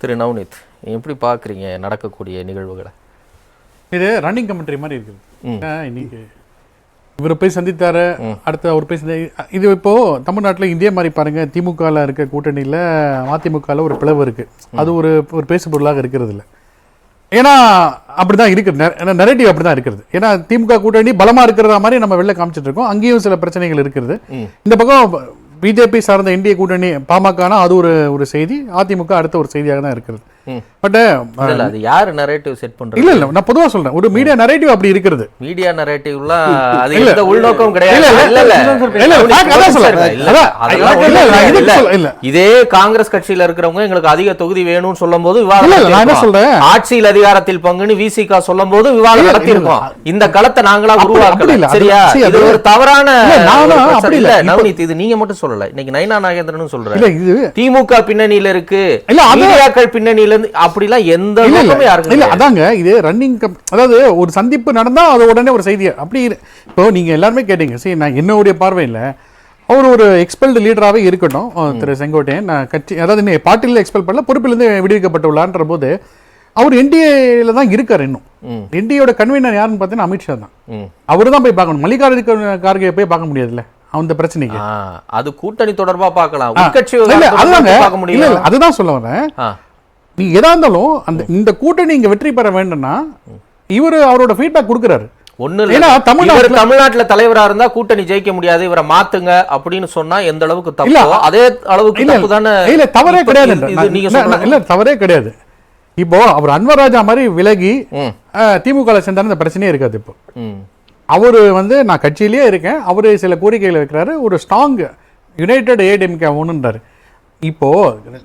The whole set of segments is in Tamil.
திரு நவ்னித் எப்படி பார்க்குறீங்க நடக்கக்கூடிய நிகழ்வுகளை? இது ரன்னிங் கமெண்ட்ரி மாதிரி இருக்குது. இன்னைக்கு இவரை போய் சந்தித்தாரு அடுத்து அவர் போய் சந்தி இது இப்போ தமிழ்நாட்டில் இதே மாதிரி பாருங்க திமுகவில் இருக்க கூட்டணியில் அதிமுகவில் ஒரு பிளவு இருக்கு. அது ஒரு ஒரு பேசு பொருளாக இருக்கிறது இல்லை ஏன்னா அப்படிதான் இருக்குது நெரேட்டிவ் அப்படிதான் இருக்கிறது. ஏன்னா திமுக கூட்டணி பலமா இருக்கிறதா மாதிரி நம்ம வெளில காமிச்சிட்டு இருக்கோம் அங்கேயும் சில பிரச்சனைகள் இருக்கிறது இந்த பக்கம் பிஜேபி சார்ந்த இந்திய கூட்டணி பாமகனா அது ஒரு ஒரு செய்தி அதிமுக அடுத்த ஒரு செய்தியாக தான் இருக்கிறது பட் இல்ல இல்ல அது யார் நரேட்டிவ் செட் பண்றது? இல்ல இல்ல நான் பொதுவா சொல்றேன். ஒரு மீடியா நரேட்டிவ் அப்படி இருக்கிறது மீடியா நரேட்டிவ்லாம் அது. எந்த உள்நோக்கம் கிடையாது. இல்ல, இல்ல, இல்ல. இதே காங்கிரஸ் கட்சியில இருக்கிறவங்க எங்களுக்கு அதிக தொகுதி வேணும்னு சொல்லும் போது இல்ல, விவாதம் இல்ல, நான் என்ன. சொல்றேன்? ஆட்சியில் அதிகாரத்தில் பங்குன்னு விசிகா சொல்லும் போது விவாதம் நடத்தியிருக்கோம். இந்த களத்தை நாங்களா உருவாக்கல. சரியா? இது ஒரு தவறான. அப்படி இல்ல. நவநீத் இது நீங்க மட்டும் சொல்லல. இன்னைக்கு நைனா நாகேந்திரனும் சொல்றேன் இல்ல இது திமுக பின்னணியில இருக்கு. மீடியாக்கள் பின்னணியில இருந்து அப்படிலாம் எந்த இல்ல. அதாங்க இது ரன்னிங் அதாவது ஒரு சந்திப்பு நடந்தா அது உடனே ஒரு செய்தி அப்படி இப்போ நீங்க எல்லாருமே கேட்டீங்க சரி நான் என்னுடைய பார்வையில் அவர் ஒரு எக்ஸ்பெல்டு லீடராகவே இருக்கட்டும் திரு செங்கோட்டையன் நான் கட்சி அதாவது இன்னும் பார்ட்டியில் எக்ஸ்பெல் பண்ணல பொறுப்பிலிருந்து விடுவிக்கப்பட்டுள்ளான்ற போது அவர் என்டிஏல தான் இருக்கார் இன்னும். என்டிஏயோட கன்வீனர் யாருன்னு பார்த்தீங்கன்னா அமித்ஷா தான். அவர் தான் போய் பார்க்கணும். மல்லிகார்ஜுன கார்கே போய் பார்க்க முடியாதுல்ல அந்த பிரச்சனைக்கு. அது கூட்டணி தொடர்பா பார்க்கலாம். அதுதான் சொல்ல வரேன். நீ எதா இருந்தாலும் அந்த இந்த கூட்டணி இங்க வெற்றி பெற வேண்டும்னா இவர் அவரோட ஃபீட்பேக் கொடுக்குறாரு. ஒண்ணு இல்ல. ஏன்னா இவர் தமிழ்நாட்டுல தலைவரா இருந்தா கூட்டணி ஜெயிக்க முடியாது. இவரை மாத்துங்க அப்படின்னு சொன்னா எந்த அளவுக்கு தப்பு அதே அளவுக்கு தப்பு தானே? இல்ல தவறே கிடையாது. இது- இது நான் நீங்க இல்ல, சொல்றது. இல்ல தவறே கிடையாது. இப்போ அவர் அன்வர் ராஜா மாதிரி விலகி திமுக சேர்ந்தாலும் இந்த பிரச்சனையே இருக்காது இப்போ. அவர் வந்து நான் கட்சியிலேயே இருக்கேன். அவர் சில கோரிக்கைகளை வைக்கிறாரு. ஒரு ஸ்ட்ராங் யுனைடெட் ஏடிஎம்கே ஒன்றுன்றாரு இப்போ நா-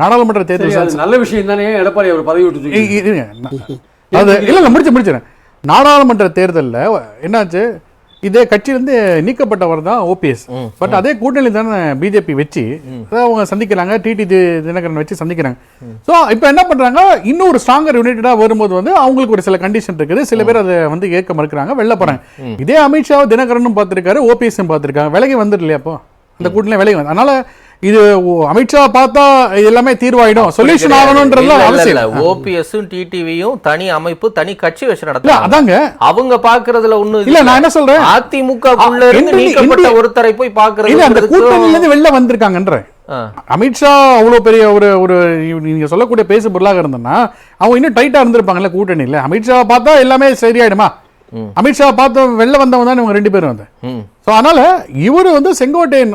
நாடாளுமன்ற தேர்தல் நல்ல விஷயம் தானே. எடப்பாடி அவர் பதவி விட்டு அது இல்ல இல்ல முடிச்சு முடிச்சிடறேன் நாடாளுமன்ற தேர்தல்ல என்னாச்சு? இதே கட்சியிலிருந்து நீக்கப்பட்டவர் தான் ஓபிஎஸ் பட் அதே கூட்டணி தானே பிஜேபி வச்சு அவங்க சந்திக்கிறாங்க. டிடி தினகரன் வச்சு சந்திக்கிறாங்க. ஸோ இப்போ என்ன பண்றாங்க? இன்னும் ஒரு ஸ்ட்ராங்கர் யுனைடடா வரும்போது வந்து அவங்களுக்கு ஒரு சில கண்டிஷன் இருக்குது. சில பேர் அதை வந்து ஏற்க மறுக்கிறாங்க. வெளில போறாங்க. இதே அமித்ஷாவும் தினகரனும் பார்த்திருக்காரு. ஓபிஎஸும் பார்த்திருக்காங்க. விலகி வந்துடலையா அப்போ அந்த கூட்டணி விலகி வந்து அதனால இது அமித்ஷா பார்த்தா எல்லாமே தீர்வாயிடும். சொல்யூஷன் இல்ல, அவசியம். இல்ல. ஓபிஎஸ்ஸும் டிடிவியும் தனி அமைப்பு தனி கட்சி வச்சு நடத்துறாங்க. அதாங்க. அவங்க பாக்குறதுல ஒண்ணு இல்ல நான் என்ன சொல்றேன்? அதிமுக இருந்து நீக்கப்பட்ட ஒருத்தரை போய் இல்ல அந்த கூட்டணியில பாக்குறது இருந்து வெளில வந்திருக்காங்கன்ற. அமித்ஷா அவ்வளவு பெரிய ஒரு ஒரு நீங்க சொல்லக்கூடிய பேசு பொருளாக இருந்தனா அவங்க இன்னும் டைட்டா இருந்திருப்பாங்கல்ல கூட்டணியில. அமித்ஷா பார்த்தா எல்லாமே சரியாயிடுமா? அமித்ஷா பார்த்து வெளில வந்தவங்க தான் இவங்க ரெண்டு பேரும் வந்து. ஸோ அதனால இவர் வந்து செங்கோட்டையன்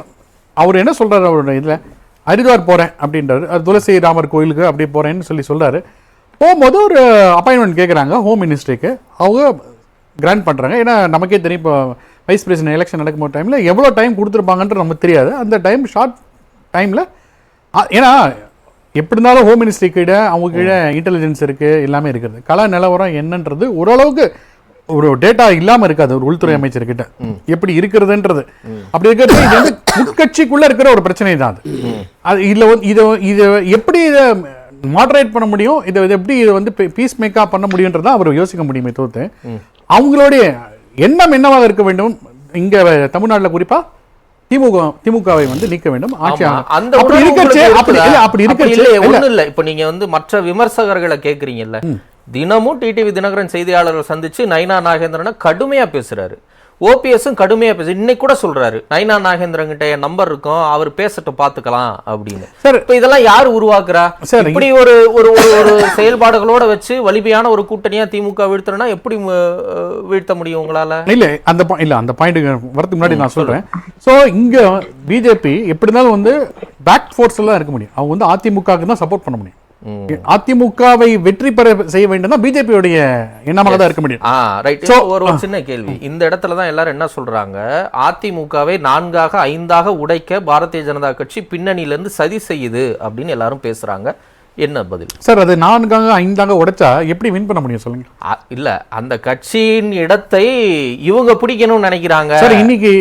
அவர் என்ன சொல்றாரு அவரோட இதுல? ஹரித்வார் போறேன் அப்படின்றாரு. அது துளசி ராமர் கோயிலுக்கு அப்படி போறேன்னு சொல்லி சொல்றாரு. போகும்போது ஒரு அப்பாயின்மெண்ட் கேட்குறாங்க ஹோம் மினிஸ்ட்ரிக்கு அவங்க கிராண்ட் பண்றாங்க. ஏன்னா நமக்கே தெரியும் இப்போ வைஸ் பிரசிடென்ட் எலெக்ஷன் நடக்கும்போது டைம்ல எவ்வளோ டைம் கொடுத்துருப்பாங்கன்றது நமக்கு தெரியாது. அந்த டைம் ஷார்ட் டைம்ல ஏன்னா எப்படி இருந்தாலும் ஹோம் மினிஸ்ட்ரி கீழே அவங்க கீழே இன்டெலிஜென்ஸ் இருக்கு எல்லாமே இருக்குது. கள நிலவரம் என்னன்றது ஓரளவுக்கு ஒரு டேட்டா இல்லாம இருக்காது ஒரு உள்துறை அமைச்சர்கிட்ட. எப்படி இருக்கிறதுன்றது. அப்படி இருக்கிறது இது வந்து உட்கட்சிக்குள்ள இருக்கிற ஒரு பிரச்சனை தான் அது. அது இதுல வந்து இதை இது எப்படி இதை மாடரேட் பண்ண முடியும் இதை எப்படி இதை வந்து பீஸ் மேக்கா பண்ண முடியுன்றதை அவர் யோசிக்க முடியுமே தவிர்த்து அவங்களுடைய எண்ணம் என்னவாக இருக்க வேண்டும்? இங்க தமிழ்நாட்டுல குறிப்பா திமுக திமுகவை வந்து நீக்க வேண்டும். அந்த அப்படி இருக்கச்சே உங்களுக்கு அப்படி? இல்ல அப்படி இருக்கச்சே இல்லையே, இல்ல. ஒண்ணும் இல்ல. இப்ப நீங்க வந்து மற்ற விமர்சகர்களை கேக்குறீங்கல்ல. தினமும் டிடிவி தினகரன் செய்தியாளர்கள் சந்திச்சு நைனா நாகேந்திரனை கடுமையா பேசுறாரு. ஓபிஎஸும் கடுமையா பேசு இன்னைக்கு கூட சொல்றாரு நைனா நாகேந்திரன் கிட்ட என் நம்பர் இருக்கும் அவர் பேசட்டும் பாத்துக்கலாம் அப்படின்னு. சார் இப்ப இதெல்லாம் யார் உருவாக்குறா? சார், இப்படி ஒரு ஒரு ஒரு செயல்பாடுகளோட வச்சு வலிமையான ஒரு கூட்டணியா திமுக வீழ்த்தணும்னா எப்படி வீழ்த்த முடியும் உங்களால? இல்ல அந்த இல்ல அந்த பாயிண்ட்டுக்கு வரதுக்கு முன்னாடி நான் சொல்றேன். சோ இங்க பிஜேபி எப்படி இருந்தாலும் வந்து பேக் ஃபோர்ஸ்ல தான் இருக்க முடியும். அவங்க வந்து அதிமுகவுக்கு தான் சப்போர்ட் பண்ண முடியும். அதிமுகவை வெற்றி பெற செய்ய வேண்டும் பிஜேபியோடைய எண்ணமாக தான் இருக்க முடியும். ஒரு சின்ன கேள்வி. இந்த இடத்துல தான் எல்லாரும் என்ன சொல்றாங்க? அதிமுகவை நான்காக ஐந்தாக உடைக்க பாரதிய ஜனதா கட்சி பின்னணியில இருந்து சதி செய்யுது அப்படின்னு எல்லாரும் பேசுறாங்க. என்ன பதில்? சார் அது நான்காக ஐந்தாக உடைச்சா எப்படி வின் பண்ண முடியும் சொல்லுங்க? இல்ல. அந்த கட்சியின் இடத்தை இவங்க பிடிக்கணும்னு நினைக்கிறாங்க. சார் இன்னைக்கு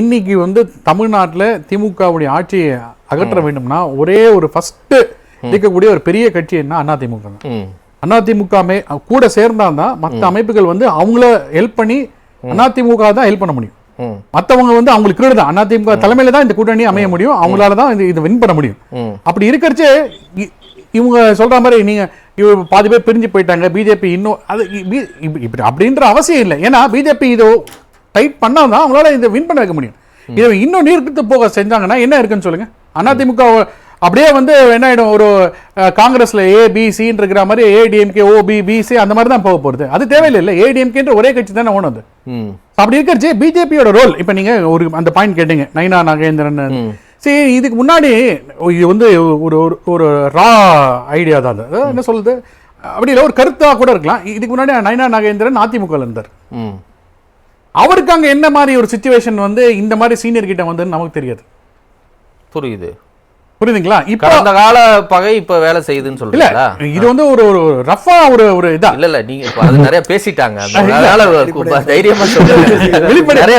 இன்னைக்கு வந்து தமிழ்நாட்டுல திமுகவுடைய ஆட்சியை அகற்ற வேண்டும்னா ஒரே ஒரு ஃபர்ஸ்ட் இருக்கக்கூடிய ஒரு பெரிய கட்சி என்ன? அதிமுக தான். அதிமுக கூட சேர்ந்தாதான் மற்ற அமைப்புகள் வந்து அவங்கள ஹெல்ப் பண்ணி அதிமுக தான் ஹெல்ப் பண்ண முடியும். ம். மத்தவங்க வந்து அவங்களுக்கு கீழே தான். அதிமுக தலைமையில தான் இந்த கூட்டணி அமைய முடியும். அவங்களால தான் இது வின் பண்ண முடியும். அப்படி இருக்கிறச்சே இவங்க சொல்ற மாதிரி நீங்க பாதி பேர் பிரிஞ்சு போயிட்டாங்க. பிஜேபி இன்னும் அது இப்படி அப்படின்ற அவசியம் இல்லை. ஏன்னா பிஜேபி இது டைட் பண்ணாதான் அவங்களால இதை வின் பண்ண வைக்க முடியும். இதை இன்னும் நீர்த்து போக செஞ்சாங்கன்னா என்ன இருக்குன்னு சொல்லுங்க. அதிமுக அப்படியே வந்து என்ன ஆயிடும்? ஒரு காங்கிரஸ்ல ஏ பி சின்னு இருக்கிற மாதிரி ஏடிஎம்கே ஓ பி பிசி அந்த மாதிரி தான் போக போகுது அது தேவையில்லை ஏடிஎம்கேன்ற ஒரே கட்சி தானே ஓணும் அது ம் அப்படி இருக்கிறச்சு பிஜேபியோட ரோல் இப்போ நீங்க ஒரு அந்த பாயிண்ட் கேட்டீங்க. நைனா நாகேந்திரன். சரி இதுக்கு முன்னாடி இது வந்து ஒரு ஒரு ஒரு ரா ஐடியா தான் அது. அதாவது என்ன சொல்லுது அப்படி இல்லை ஒரு கருத்தா கூட இருக்கலாம். இதுக்கு முன்னாடி நைனா நாகேந்திரன் அதிமுக இருந்தார். அவருக்கு அங்க என்ன மாதிரி ஒரு சுச்சுவேஷன் வந்து இந்த மாதிரி சீனியர் கிட்ட வந்து நமக்கு தெரியாது. புரியுது. புரியுதுங்களா? இப்போ கடந்த கால பகை இப்ப வேலை செய்யுதுன்னு சொல்றீங்களா? இது வந்து ஒரு ஒரு ரஃபா ஒரு ஒரு இதா? இல்ல இல்ல நீங்க இப்ப அது நிறைய பேசிட்டாங்க. அதனால தைரியமா சொல்லுங்க வெளிப்படை நிறைய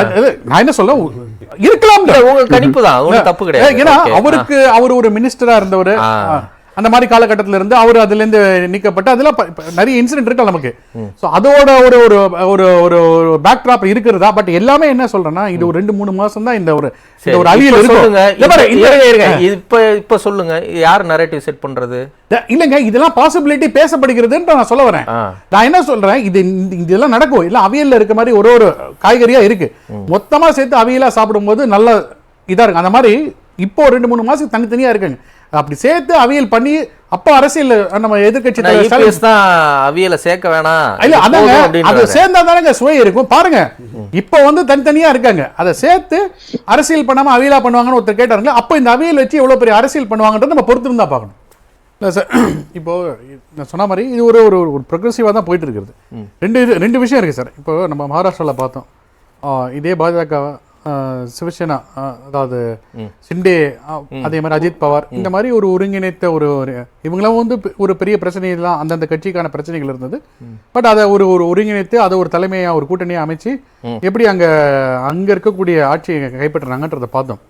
அது நான் என்ன சொல்ல இருக்கலாம் உங்க கணிப்பு தான். தப்பு கிடையாது. ஏன்னா. அவருக்கு அவர் ஒரு மினிஸ்டரா இருந்தவர். அந்த மாதிரி காலகட்டத்துல இருந்து அவர் அதுல இருந்து நீக்கப்பட்டு ப- நிறைய இன்சிடென்ட் இருக்கு நமக்கு. சோ அதோட ஒரு ஒரு ஒரு ஒரு ஒரு பேக்ட்ராப் இருக்கிறதா? பட் எல்லாமே என்ன சொல்றேன்னா இது ஒரு ரெண்டு மூணு மாசம் தான் இந்த ஒரு ஒரு இருக்கும். சொல்லுங்க. இப்ப-. இப்ப சொல்லுங்க. யார் நரேட்டிவ் செட் பண்றது? இல்லங்க இதெல்லாம் பாசிபிலிட்டி பேசப்படுகிறதுன்னு நான் சொல்ல வரேன். நான் என்ன சொல்றேன் இது இதெல்லாம் நடக்கும். இல்ல அவியல்ல இருக்க மாதிரி ஒரு ஒரு காய்கறியா இருக்கு. மொத்தமா சேர்த்து அவியலா சாப்பிடும்போது நல்ல இதா இருக்கு. அந்த மாதிரி இப்போ ரெண்டு மூணு மாசம் தனித்தனியா இருக்குங்க. அப்படி சேர்த்து அவியல் பண்ணி அப்போ அரசியல் நம்ம எதிர்க்கட்சி தலைவர் இபிஎஸ் தான் அவியல சேர்க்க வேணாம். இல்ல அதாங்க அது. சேர்ந்தா தானங்க சுவை இருக்கும். பாருங்க இப்போ வந்து தனித்தனியா இருக்காங்க. அதை சேர்த்து அரசியல் பண்ணாம அவியலா பண்ணுவாங்கன்னு ஒருத்தர் கேட்டாருங்க அப்போ இந்த அவியல் வச்சு எவ்வளவு பெரிய அரசியல் பண்ணுவாங்கன்றத நம்ம பொறுத்து இருந்தா பார்க்கணும். இல்ல சார் இப்போ நான் சொன்ன மாதிரி இது ஒரு ஒரு ஒரு ப்ரொக்ரெசிவாக தான் போயிட்டு இருக்குது. ரெண்டு இது ரெண்டு விஷயம் இருக்கு சார் இப்போ நம்ம மகாராஷ்டிராவில் பார்த்தோம். இதே பாஜக சிவசேனா அதாவது சிண்டே அதே மாதிரி அஜித் பவார் இந்த மாதிரி ஒரு ஒருங்கிணைத்த ஒரு இவங்களாம் வந்து ஒரு பெரிய பிரச்சனைலாம் அந்தந்த கட்சிக்கான பிரச்சனைகள் இருந்தது. பட் அதை ஒரு ஒரு ஒருங்கிணைத்து அதை ஒரு தலைமையா ஒரு கூட்டணியா அமைச்சு எப்படி அங்க அங்க இருக்கக்கூடிய ஆட்சியை கைப்பற்றுறாங்கன்றதை பார்த்தோம்.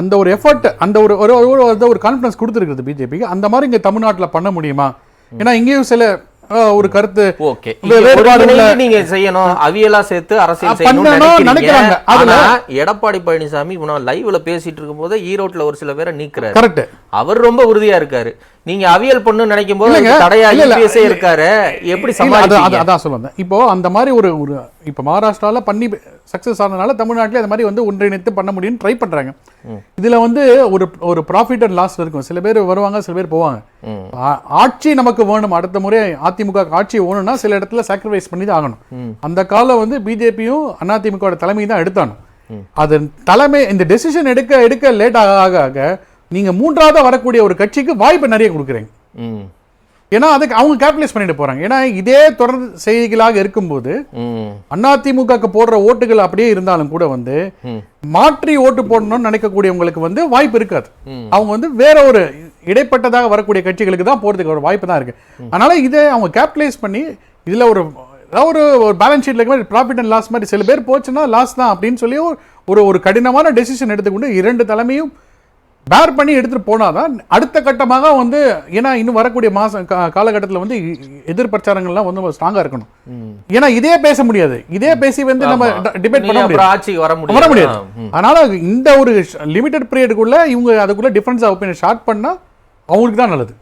அந்த ஒரு எஃபர்ட் அந்த ஒரு ஒரு ஒரு கான்ஃபிடன்ஸ் கொடுத்துருக்குது பிஜேபிக்கு அந்த மாதிரி இங்க தமிழ்நாட்டுல பண்ண முடியுமா? ஏன்னா இங்கேயும் சில ஒரு கருத்து. ஓகே. நீங்க செய்யணும் அவியலா சேர்த்து அரசியல் பண்ணணும் நினைக்கிறீங்க. அதுல- எடப்பாடி பழனிசாமி நான் லைவ்ல பேசிட்டு இருக்கும்போது ஈரோட்ல ஒரு சில பேரை நீக்குறாரு. கரெக்ட். அவர் ரொம்ப உறுதியா இருக்காரு. நீங்க அவியல் பண்ணு நினைக்கும் போது தடையா. இபிஎஸ்ஏ இருக்காரு. எப்படி அதான் சொல்ல வந்தேன் இப்போ அந்த மாதிரி ஒரு ஒரு இப்போ மகாராஷ்டிரால பண்ணி சக்சஸ் ஆனதுனால தமிழ்நாட்டில் அந்த மாதிரி வந்து ஒன்றிணைத்து பண்ண முடியும்னு ட்ரை பண்றாங்க. இதுல வந்து ஒரு ஒரு ப்ராஃபிட் அண்ட் லாஸ் இருக்கும். சில பேர் வருவாங்க சில பேர் போவாங்க. ஆட்சி நமக்கு வேணும். அடுத்த முறை அதிமுக ஆட்சி வேணும்னா சில இடத்துல சாக்ரிஃபைஸ் பண்ணி தான் ஆகணும். அந்த காலம் வந்து பிஜேபியும் அதிமுக தலைமை தான் எடுத்தானு அது தலைமை இந்த டெசிஷன் எடுக்க எடுக்க லேட் ஆக ஆக ஆக நீங்க மூன்றாவதா வரக்கூடிய ஒரு கட்சிக்கு வாய்ப்பு நிறைய கொடுக்குறீங்க ஏன்னா அதுக்கு அவங்க கேபிடலைஸ் பண்ணிட்டு போறாங்க. ஏன்னா இதே தொடர் செய்திகளாக இருக்கும்போது ம். அதிமுகக்கு போடுற ஓட்டுகள் அப்படியே இருந்தாலும் கூட வந்து மாற்றி ஓட்டு போடணும்னு நினைக்கக்கூடியவங்களுக்கு வந்து வாய்ப்பு இருக்காது. அவங்க வந்து வேற ஒரு இடைப்பட்டதாக வரக்கூடிய கட்சிகளுக்கு தான் போறதுக்கு ஒரு வாய்ப்பு தான் இருக்கு. அதனால இதை அவங்க கேபிடலைஸ் பண்ணி இதுல ஒரு ஏதாவது ஒரு ஒரு பேலன்ஸ் ஷீட்ல மாதிரி ப்ராஃபிட் அண்ட் லாஸ் மாதிரி சில பேர் போச்சுன்னா லாஸ் தான் அப்படின்னு சொல்லி ஒரு ஒரு கடினமான டெசிஷன் எடுத்துக்கொண்டு இரண்டு தலைமையும் பேர் பண்ணி எடுத்துட்டு போனாதான் அடுத்த கட்டமாக வந்து ஏன்னா இன்னும் வரக்கூடிய மாசம் கா- காலகட்டத்துல வந்து இ- இ- எதிர் பிரச்சாரங்கள்லாம் வந்து ஸ்ட்ராங்கா இருக்கணும் ஏன்னா இதே பேச முடியாது. இதே பேசி வந்து நம்ம டிபேட் பண்ண முடியாது. வர முடியும் வர முடியாது. அதனால இந்த ஒரு லிமிடெட் பீரியடுக்குள்ள இவங்க அதுக்குள்ள டிஃபரன்ஸ் ஒப்பீனியன் ஷார்ட் பண்ணா அவங்களுக்கு தான் நல்லது.